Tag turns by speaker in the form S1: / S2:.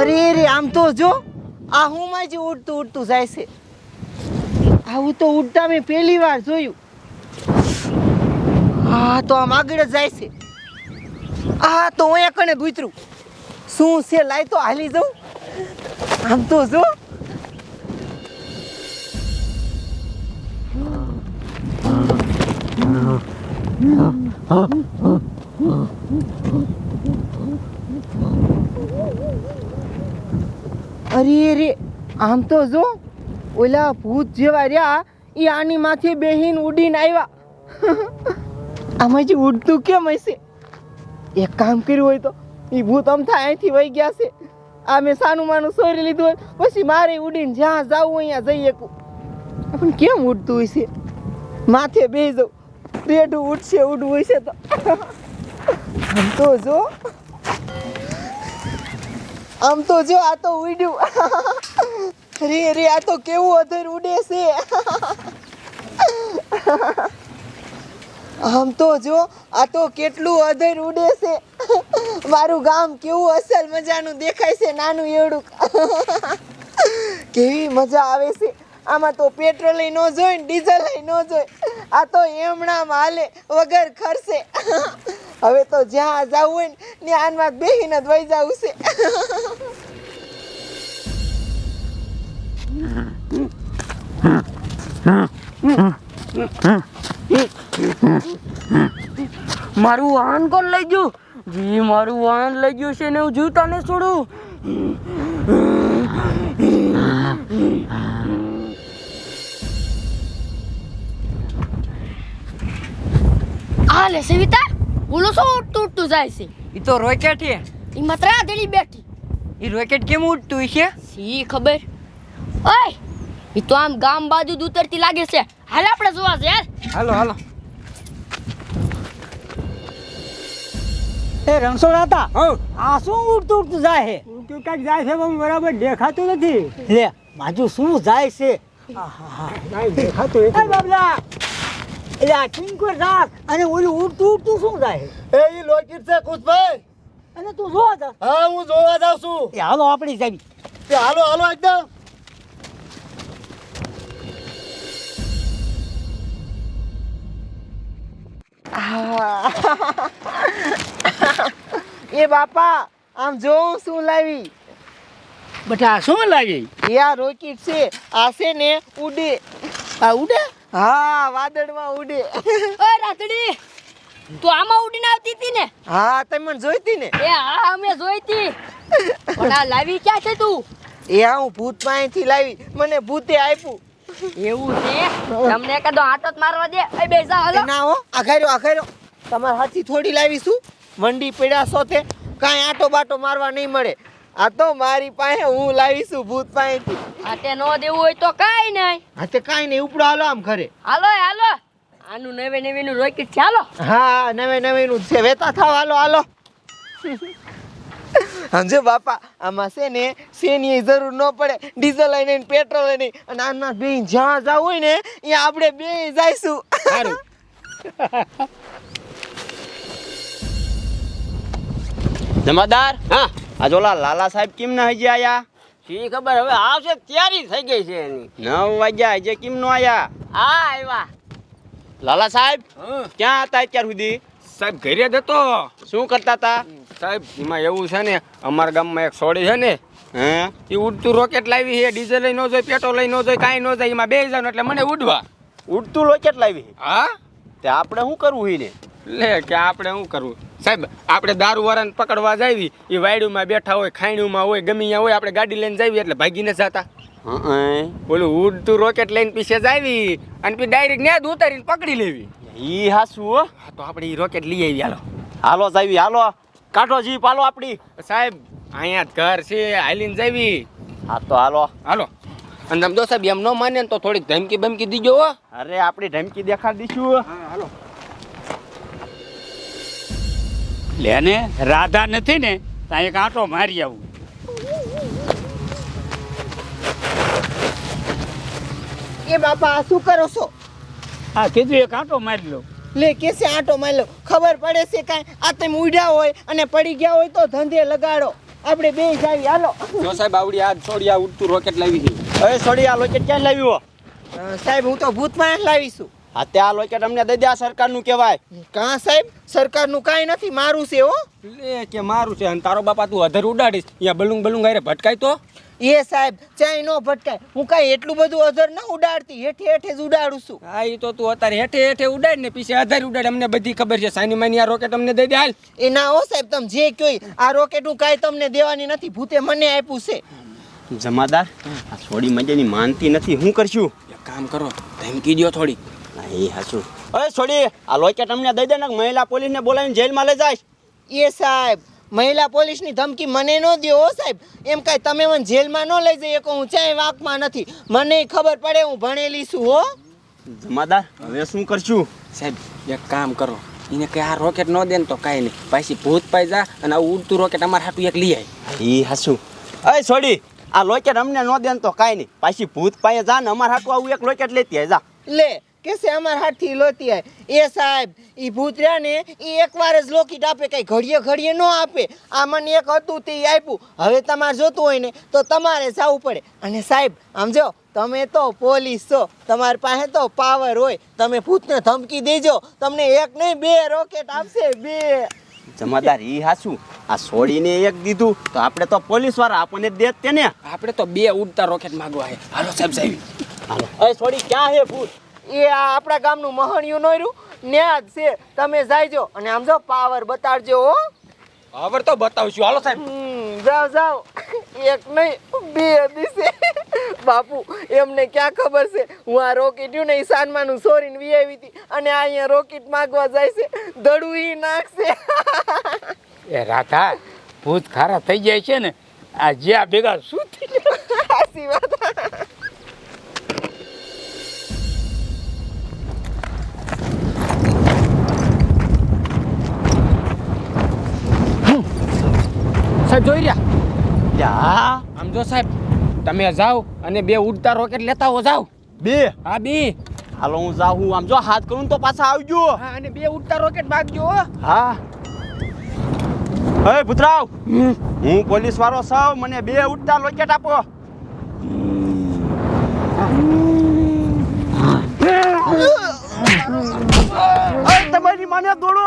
S1: અરે રે આમ તો જો, આ હું માં જે ઉડતું ઉડતું જાય છે. આવું તો ઉડતા મેં પહેલી વાર જોયું. હા તો આમ આગળ જાય છે. આ તો અહીંયા કણે ગુતરું શું છે, લાય તો હાલી જાઉં આમ તો જો. અરે રે આમ તો જો, ઓલા ભૂત જેવા રહ્યા એ આની માથે બેહીન ઉડીને આવ્યા. આમાં જે ઉડતું કેમ હશે? એક કામ કર્યું હોય તો એ ભૂત અમથા અહીંથી વહી ગયા છે. આ મેં સાનું માનું સોરી લીધું હોય, પછી મારે ઉડીને જ્યાં જાવું અહીંયા જઈ શકું. પણ કેમ ઉડતું હશે માથે બે જાઉં. રેઢું ઉડશે, ઉડવું હશે તો. આમ તો જો આમ તો જો આ તો ઉડ્યું. રે રે, આ તો કેવું અધર ઉડે છે. આમ તો જો, આ તો કેટલું અધર ઉડે છે. મારું ગામ કેવું અસલ મજાનું દેખાય છે, નાનું એવડું. કેવી મજા આવે છે. આમાં તો પેટ્રોલ ન જોઈ ને ડીઝલ ન જોઈ. આ તો એમણામાં હાલે, વગર ખર્ચે હવે તો જ્યાં જવું હોય ને ત્યાં બેહીને જ વહી જવું છે.
S2: મારું વાહન કોણ લઈ ગયું? જી મારું વાહન લઈ ગયું છે ને હું જીવતા ને છોડું.
S3: આ લે સવિતા. બોલો શું ઉડતું ઉડતું જાય છે.
S2: એ તો રોકેટ છે.
S3: એ માત્ર આધેડી બેઠી.
S2: એ રોકેટ કેમ ઉડતું છે?
S3: સી ખબર? ઓય એ તો આમ ગામ બાજુ ઉતરતી લાગે છે. હાલ આપણે જોવા છે
S2: હાલો હાલો.
S4: એ રણછોડ હતા આ શું ઉડતું ઉડતું જાય છે?
S5: ઉડતું ક્યાંક જાય છે પણ બરાબર દેખાતું નથી.
S4: લે બાજુ શું જાય છે?
S5: કાંઈ દેખાતું નથી.
S4: બાબલા એટલે આ ટીંકો રાખ અને ઓલું ઉડતું ઉડતું શું થાય?
S6: એ ઈ લોકેટ છે કુશભાઈ
S4: અને તું જોવા જા.
S6: હા હું જોવા જાઉં છું.
S4: એ હાલો આપણી સાહેબ
S6: એ હાલો હાલો એકદમ.
S1: એ બાપા આમ જોઉં શું લાવી?
S4: બટા શું લાવી?
S1: એ આ રોકેટ છે. આ છે ને ઉડે.
S4: આ ઉડે?
S1: હા વાદળમાં ઉડી.
S3: ઓ રાતડી તું આમાં ઉડીને આવતી હતી ને?
S1: હા તમે મને જોઈતી ને?
S3: એ હા અમે જોઈતી. પણ આ લાવી ક્યાં છે તું?
S1: એ હું ભૂત પાસેથી લાવી. મને ભૂતે આપ્યું.
S3: એવું છે? તમને કદો આટો જ મારવા દે. એ
S1: બેસા
S3: હાલો.
S1: ના હો આઘાર્યો આઘાર્યો તમારા હાથી થોડી લાવીશું. મંડી પડ્યા સોથે. કાંઈ આટો બાટો મારવા નહીં મળે. આ તો મારી પાસે હું લાવીશું ભૂત પાસેથી.
S3: આતે નો દેવું હોય તો કાઈ નહીં.
S1: આ તે કાંઈ નહીં ઉપડો હાલો આમ ઘરે.
S3: હાલો હાલો. આનું નવે નવે નું રોકેટ છે હાલો.
S1: હા નવે નવે નું છે. વેતા થાવ હાલો હાલો. સમજો બાપા આમાં છે ને શેની જરૂર ન પડે. ડીઝલ લઈને પેટ્રોલ લઈને અને આના બે જ્યાં જવું હોય ને ત્યાં આપણે બે જઈશું.
S4: સારું.
S7: જમાદાર?
S5: હા.
S7: આ ઓલા લાલા સાહેબ કેમ ના હજી આયા?
S5: શી ખબર? હવે આવશે તૈયારી થઈ ગઈ છે એની.
S7: નવ વાગ્યા હજી કેમ નો આયા?
S5: આ આવ્યા
S7: લાલા સાહેબ
S5: હં.
S7: ક્યાં હતા અત્યાર સુધી?
S5: સાહેબ ઘરે જ હતો.
S7: શું કરતા હતા?
S5: સાહેબ એમાં એવું છે ને અમારા ગામમાં એક સોડી છે ને
S7: હે?
S5: એ ઉડતું રોકેટ લાવી છે ડીઝલ લઈ ન જોઈ પેટ્રોલ લઈ ન જોઈ કાંઈ ન જાય એમાં બે જવાનું એટલે મને ઉડવા.
S7: ઉડતું રોકેટ લાવી
S5: હા?
S7: તે આપણે શું કરવું હોય ને
S5: લે કે આપણે શું કરવું? સાહેબ આપણે દારૂ વાળાને પકડવા જાવી એ વાયડુમાં બેઠા હોય ખાયણુમાં હોય ગમે ત્યાં હોય આપણે ગાડી લઈને જાવી એટલે ભાગીને જતા.
S7: હં,
S5: ઓલું ઉડતું રોકેટ લઈને પીછે જાવી અને પછી ડાયરેક્ટ ન્યાદ ઉતારીને પકડી લેવી.
S7: ઈ હાસું હો.
S5: તો આપણે એ રોકેટ લઈ આવી હાલો.
S7: હાલો જાવી હાલો. કાઢો જીપ હાલો આપણી.
S5: સાહેબ અહીંયા જ ઘર છે હાલીને જાવી
S7: હા તો હાલો.
S5: હાલો. અને તમે દો સાહેબ એમ ન માને તો થોડીક ધમકી બમકી દીજો હો.
S7: અરે આપણી ધમકી દેખાડી દઈશું
S5: હાલો.
S8: લે ને રાધા નથી ને ત્યાં એક આંટો મારી આવું.
S1: એ બાપા આ શું કરો છો?
S8: આ કીધું એક આંટો મારી લો.
S1: લે કેસે આંટો મારી લો? ખબર પડે છે કાંઈ? આ તમે ઉડ્યા હોય અને પડી ગયા હોય તો ધંધે લગાડો. આપણે બે જાવી હાલો.
S5: જો સાહેબ આવડી આ છોડી આ ઉડતું રોકેટ લાવી છે.
S7: હવે છોડી આ લોકેટ ક્યાં લાવ્યો
S1: અ, સાહેબ હું તો ભૂતમાં લાવીશું.
S7: હા તે આ લોકેટ અમને દઈ દે આ સરકારનું કહેવાય.
S1: કાં સાહેબ? સરકારનું કાંઈ નથી મારું છે હો.
S5: લે કે મારું છે અને તારો બાપા તું અધર ઉડાડીશ. અહીંયા બલુંગ બલુંગ હારે ભટકાય તો?
S1: એ સાહેબ ચાઈ નો ભટકાય. હું કાંઈ એટલું બધું અધર ન ઉડાડતી હેઠે હેઠે જ ઉડાડું છું.
S5: હા એ તો તું અત્યારે હેઠે હેઠે ઉડાડ ને પીછે અધર ઉડાડ. અમને બધી ખબર છે. સાની માની આ રોકેટ અમને દઈ દે હાલ.
S1: એ ના હો સાહેબ તમે જે કહો આ રોકેટ હું કાંઈ તમને દેવાની નથી ભૂતે મને આપ્યું છે.
S7: જમાદાર આ થોડી મજાની માનતી નથી. હું કરશું?
S5: એક કામ કરો ધમકી દ્યો થોડી
S7: એ હાચું. અરે છોડી આ લોકેટ અમને દઈ દે ને મહિલા પોલીસને બોલાવીને જેલમાં લઈ જાય.
S1: એ સાહેબ મહિલા પોલીસની ધમકી મને ન દો હો સાહેબ. એમ કાંઈ તમે મને જેલમાં ન લઈ જઈએ કહો હું ચાય વાંકમાં નથી. મને ખબર પડે હું ભણેલી છું હો.
S7: જમાદાર હવે શું કરશું?
S5: સાહેબ એક કામ કરો. એને કે આ રોકેટ ન દે ને તો કાંઈ નહીં. પાછી ભૂત પાઈ જા અને આ ઉડતું રોકેટ અમારે હાટું એક લઈ આવી
S7: એ હાસું અય છોડી આ લોકેટ અમને ન દે ને તો કાંઈ નહીં. પાછી ભૂત પાયે જા ને અમારે હાટું આવું એક લોકેટ લેતી જા.
S1: લે કેસે અમાર હાથથી લોતી આય. એ સાહેબ એ ભૂતર્યા ને એ એકવાર જ લોકીટ આપે કઈ ઘડીએ ઘડીએ ન આપે. આ મને એક હતું તે આપ્યું. હવે તમારે જોતું હોય ને તો તમારે જવું પડે. અને સાહેબ આમ જો તમે તો પોલીસ છો. તમારી પાસે તો પાવર હોય. તમે ભૂતને ધમકી દેજો. તમને એક નહીં બે રોકેટ આપશે બે.
S7: જમાદાર ઈ હાસું આ છોડીને એક દીધું. તો આપણે તો પોલીસવાળા આપણને દેત તેને
S5: આપણે તો બે ઉડતા રોકેટ માગવા હે હાલો સાહેબ સાહેબ
S7: હાલો. અય છોડી ક્યાં હે ભૂત?
S1: એ આ આપણા ગામનું મહણિયું નોર્યું ન્યા જ છે. તમે જાયજો. અને આમ જો પાવર બતાડજો હો.
S5: પાવર તો બતાવશું. હાલો સાહેબ.
S1: જાઓ જાઓ. એક નહીં બે દિવસે. બાપુ એમને ક્યાં ખબર છે? હું આ રોકેટ ને ઈ સાનમાનું સોરીને વી આવી હતી અને આ અહીંયા રોકેટ માગવા જાય છે. દડું ઈ નાખશે.
S8: એ રાધા ભૂત ખારા થઈ જાય છે ને. આ જ્યાં ભેગા શું થઈ જાય?
S1: સાચી વાત.
S5: સાહેબ જોઈ રહ્યા?
S7: યા
S5: આમ જો સાહેબ તમે જાઓ અને બે ઉડતા રોકેટ લેતા હો જાઓ.
S7: બે?
S5: હા બે.
S7: હાલો હું જાઉં. આમ જો હાથ કરું તો પાછા આવજો.
S5: હા અને બે ઉડતા રોકેટ બાગજો હો.
S7: હા. હે પુત્રાવ હું પોલીસ વાળો સાવ મને બે ઉડતા રોકેટ આપો. તમારી માને દોડો.